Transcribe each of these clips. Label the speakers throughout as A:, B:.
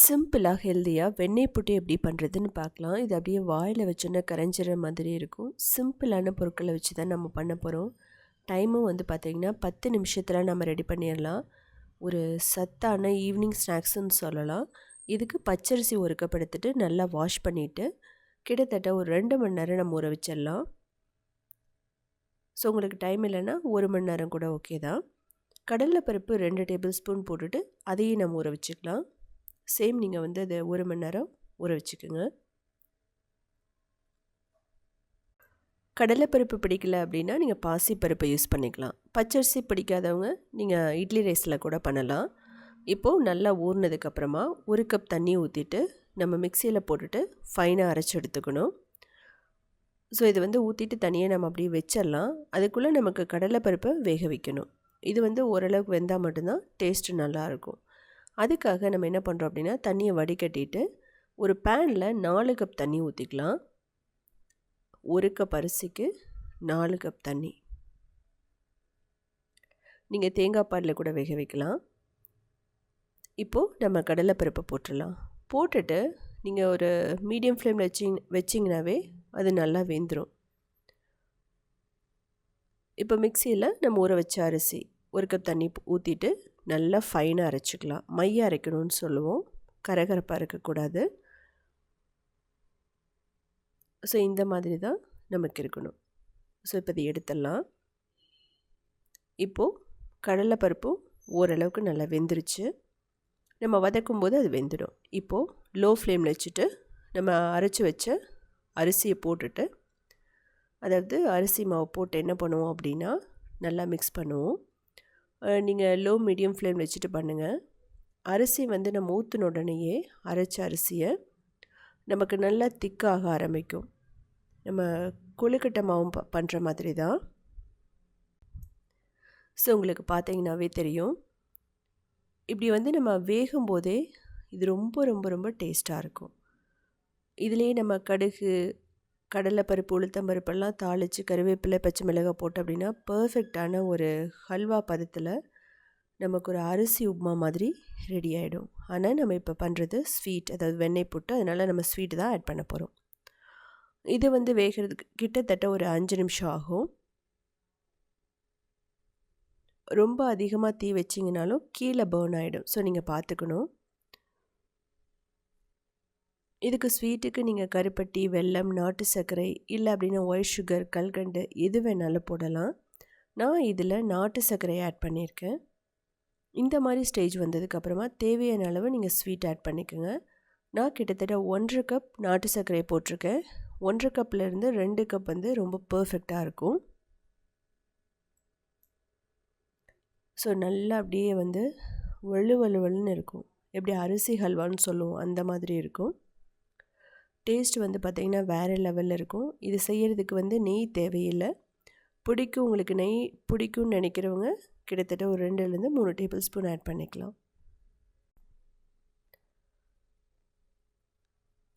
A: சிம்பிளாக ஹெல்த்தியாக வெண்ணெய் புட்டு எப்படி பண்ணுறதுன்னு பார்க்கலாம். இது அப்படியே வாயில் வச்சோன்னா கரைஞ்சிற மாதிரி இருக்கும். சிம்பிளான பொருட்களை வச்சு தான் நம்ம பண்ண போகிறோம் டைமும் வந்து பார்த்திங்கன்னா பத்து நிமிஷத்தில் நம்ம ரெடி பண்ணிடலாம். ஒரு சத்தான ஈவினிங் ஸ்நாக்ஸுன்னு சொல்லலாம். இதுக்கு பச்சரிசி ஒரு கப் எடுத்துகிட்டு நல்லா வாஷ் பண்ணிவிட்டு கிட்டத்தட்ட ஒரு ரெண்டு மணி நேரம் நம்ம ஊற வச்சிடலாம். ஸோ உங்களுக்கு டைம் இல்லைன்னா ஒரு மணி நேரம் கூட ஓகே தான். கடலைப்பருப்பு ரெண்டு டேபிள் ஸ்பூன் போட்டுட்டு அதையும் நம்ம ஊற வச்சுக்கலாம். சேம் நீங்கள் வந்து அதை ஒரு மணி நேரம் ஊற வச்சுக்கோங்க. கடலைப்பருப்பு பிடிக்கல அப்படின்னா நீங்கள் பாசிப்பருப்பை யூஸ் பண்ணிக்கலாம். பச்சரிசி பிடிக்காதவங்க நீங்கள் இட்லி ரைஸில் கூட பண்ணலாம். இப்போது நல்லா ஊறினதுக்கப்புறமா ஒரு கப் தண்ணி ஊற்றிட்டு நம்ம மிக்சியில் போட்டுட்டு ஃபைனாக அரைச்சி எடுத்துக்கணும். ஸோ இது வந்து ஊற்றிட்டு தனியாக நம்ம அப்படியே வச்சிடலாம். அதுக்குள்ளே நமக்கு கடலைப்பருப்பை வேக வைக்கணும். இது வந்து ஓரளவுக்கு வெந்தால் மட்டும்தான் டேஸ்ட்டு நல்லாயிருக்கும் அதுக்காக நம்ம என்ன பண்ணுறோம் அப்படின்னா தண்ணியை வடிகட்டிட்டு ஒரு பேனில் நாலு கப் தண்ணி ஊற்றிக்கலாம் ஒரு கப் அரிசிக்கு நாலு கப் தண்ணி. நீங்கள் தேங்காய் பாலில் கூட வேக வைக்கலாம். இப்போது நம்ம கடலைப்பருப்பை போட்டுடலாம். போட்டுட்டு நீங்கள் ஒரு மீடியம் ஃப்ளேமில் வச்சிங் வச்சிங்கனாவே அது நல்லா வெந்துடும் இப்போ மிக்சியில் நம்ம ஊற வச்ச அரிசி ஒரு கப் தண்ணி ஊற்றிட்டு நல்லா ஃபைனாக அரைச்சிக்கலாம். மைய அரைக்கணும்னு சொல்லுவோம். கரகரப்பாக இருக்கக்கூடாது ஸோ இந்த மாதிரி தான் நமக்கு இருக்கணும். ஸோ இப்போ இதை எடுத்துடலாம். இப்போது கடலைப்பருப்பும் ஓரளவுக்கு நல்லா வெந்துருச்சு. நம்ம வதக்கும் போது அது வெந்துடும். இப்போது லோ ஃப்ளேமில் வச்சுட்டு நம்ம அரைச்சி வச்ச அரிசியை போட்டுட்டு அதாவது அரிசி மாவு போட்டு என்ன பண்ணுவோம் அப்படின்னா நல்லா மிக்ஸ் பண்ணுவோம். நீங்கள் லோ மீடியம் ஃப்ளேம் வச்சுட்டு பண்ணுங்கள் அரிசி வந்து நம்ம ஊற்றின உடனேயே அரைச்ச அரிசியை நமக்கு நல்லா திக்காக ஆரம்பிக்கும். நம்ம கொழுக்கட்டை மாவும் ப பண்ணுற மாதிரி தான் ஸோ உங்களுக்கு பார்த்தீங்கன்னாவே தெரியும். இப்படி வந்து நம்ம வேகும் போதே இது ரொம்ப ரொம்ப ரொம்ப டேஸ்ட்டாக இருக்கும். இதுலேயே நம்ம கடுகு கடலைப்பருப்பு உளுத்தம்பருப்பெல்லாம் தாளித்து கருவேப்பிலை பச்சை மிளகாய் போட்டு அப்படின்னா பர்ஃபெக்டான ஒரு ஹல்வா பதத்தில் நமக்கு ஒரு அரிசி உப்மா மாதிரி ரெடி ஆகிடும் ஆனால் நம்ம இப்போ பண்ணுறது ஸ்வீட் அதாவது வெண்ணெய் போட்டு அதனால் நம்ம ஸ்வீட் தான் ஆட் பண்ண போகிறோம் இது வந்து வேகிறதுக்கு கிட்டத்தட்ட ஒரு அஞ்சு நிமிஷம் ஆகும். ரொம்ப அதிகமாக தீ வச்சிங்கனாலும் கீழே பேர்ன் ஆகிடும் ஸோ நீங்கள் பார்த்துக்கணும். இதுக்கு ஸ்வீட்டுக்கு நீங்கள் கருப்பட்டி வெல்லம் நாட்டு சர்க்கரை இல்லை அப்படின்னா ஒயிட் சுகர் கல்கண்டு எது வேணாலும் போடலாம். நான் இதில் நாட்டு சர்க்கரை ஆட் பண்ணியிருக்கேன். இந்த மாதிரி ஸ்டேஜ் வந்ததுக்கப்புறமா தேவையான அளவு நீங்கள் ஸ்வீட் ஆட் பண்ணிக்கோங்க. நான் கிட்டத்தட்ட ஒன்றரை கப் நாட்டு சர்க்கரை போட்டிருக்கேன். ஒன்றரை கப்லேருந்து ரெண்டு கப் வந்து ரொம்ப பர்ஃபெக்டாக இருக்கும். ஸோ நல்லா அப்படியே வந்து வலு வலுவலுன்னு இருக்கும். எப்படி அரிசி ஹல்வான்னு சொல்லுவோம் அந்த மாதிரி இருக்கும். டேஸ்ட் வந்து பார்த்திங்கன்னா வேறு லெவலில் இருக்கும். இது செய்கிறதுக்கு வந்து நெய் தேவையில்லை. பிடிக்கும் உங்களுக்கு நெய் பிடிக்கும்னு நினைக்கிறவங்க கிட்டத்தட்ட ஒரு ரெண்டுலேருந்து மூணு டேபிள் ஸ்பூன் ஆட் பண்ணிக்கலாம்.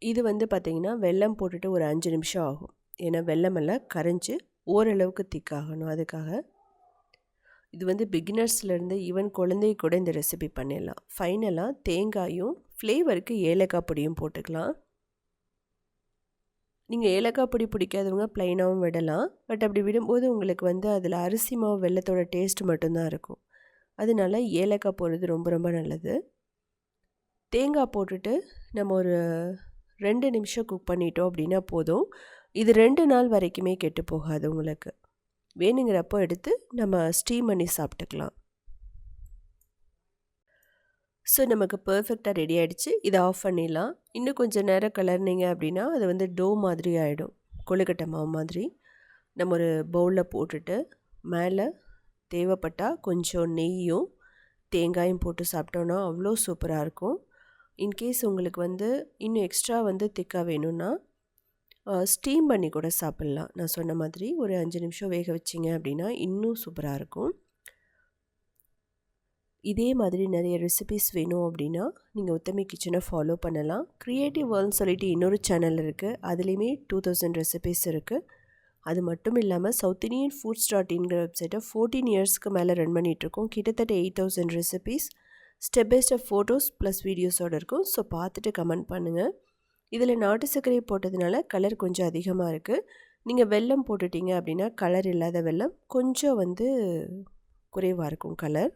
A: இது வந்து பார்த்திங்கன்னா வெல்லம் போட்டுட்டு ஒரு அஞ்சு நிமிஷம் ஆகும். ஏன்னா வெள்ளமெல்லாம் கரைஞ்சி ஓரளவுக்கு திக்காகணும் அதுக்காக இது வந்து பிகினர்ஸ்லேருந்து ஈவன் குழந்தை கூட இந்த ரெசிபி பண்ணிடலாம். ஃபைனலாக தேங்காயும் ஃப்ளேவருக்கு ஏலக்காய் பொடியும் போட்டுக்கலாம். நீங்கள் ஏலக்காய் பொடி பிடிக்காதவங்க ப்ளைனாகவும் விடலாம். பட் அப்படி விடும்போது உங்களுக்கு வந்து அதில் அரிசி மாவு வெள்ளத்தோட டேஸ்ட் மட்டும்தான் இருக்கும். அதனால ஏலக்காய் போடுறது ரொம்ப ரொம்ப நல்லது. தேங்காய் போட்டுட்டு நம்ம ஒரு ரெண்டு நிமிஷம் குக் பண்ணிட்டோம் அப்படின்னா போதும். இது ரெண்டு நாள் வரைக்குமே கெட்டு போகாது உங்களுக்கு. வேணுங்கிறப்போ எடுத்து நம்ம ஸ்டீம் பண்ணி சாப்பிட்டுக்கலாம். ஸோ நமக்கு பர்ஃபெக்டாக ரெடி ஆகிடுச்சு இதை ஆஃப் பண்ணிடலாம். இன்னும் கொஞ்சம் நேரம் கலர்னிங்க அப்படின்னா அது வந்து டோ மாதிரி ஆகிடும் கொழுக்கட்டை மாவு மாதிரி. நம்ம ஒரு பவுலில் போட்டுட்டு மேலே தேவைப்பட்டால் கொஞ்சம் நெய்யும் தேங்காயும் போட்டு சாப்பிட்டோன்னா அவ்வளோ சூப்பராக இருக்கும். இன்கேஸ் உங்களுக்கு வந்து இன்னும் எக்ஸ்ட்ரா வந்து திக்காக வேணும்னா ஸ்டீம் பண்ணி கூட சாப்பிட்லாம். நான் சொன்ன மாதிரி ஒரு அஞ்சு நிமிஷம் வேக வச்சிங்க அப்படின்னா இன்னும் சூப்பராக இருக்கும். இதே மாதிரி நிறைய ரெசிபிஸ் வேணும் அப்படின்னா நீங்கள் உத்தமி கிச்சனை ஃபாலோ பண்ணலாம். க்ரியேட்டிவ் வேர்ல்னு சொல்லிட்டு இன்னொரு சேனல் இருக்குது அதுலேயுமே டூ தௌசண்ட் ரெசிபிஸ் இருக்குது அது மட்டும் இல்லாமல் சவுத் இண்டியன் ஃபுட்ஸ் டாட் இன்கிற வெப்சைட்டை ஃபோர்டீன் இயர்ஸ்க்கு மேலே ரன் பண்ணிகிட்ருக்கோம் கிட்டத்தட்ட eight thousand recipes step by step photos plus வீடியோஸோடு இருக்கும். ஸோ பார்த்துட்டு கமெண்ட் பண்ணுங்கள் இதில் நாட்டு சர்க்கரை போட்டதுனால கலர் கொஞ்சம் அதிகமாக இருக்குது நீங்கள் வெல்லம் போட்டுட்டீங்க அப்படின்னா கலர் இல்லாத வெல்லம் கொஞ்சம் வந்து குறைவாக இருக்கும் கலர்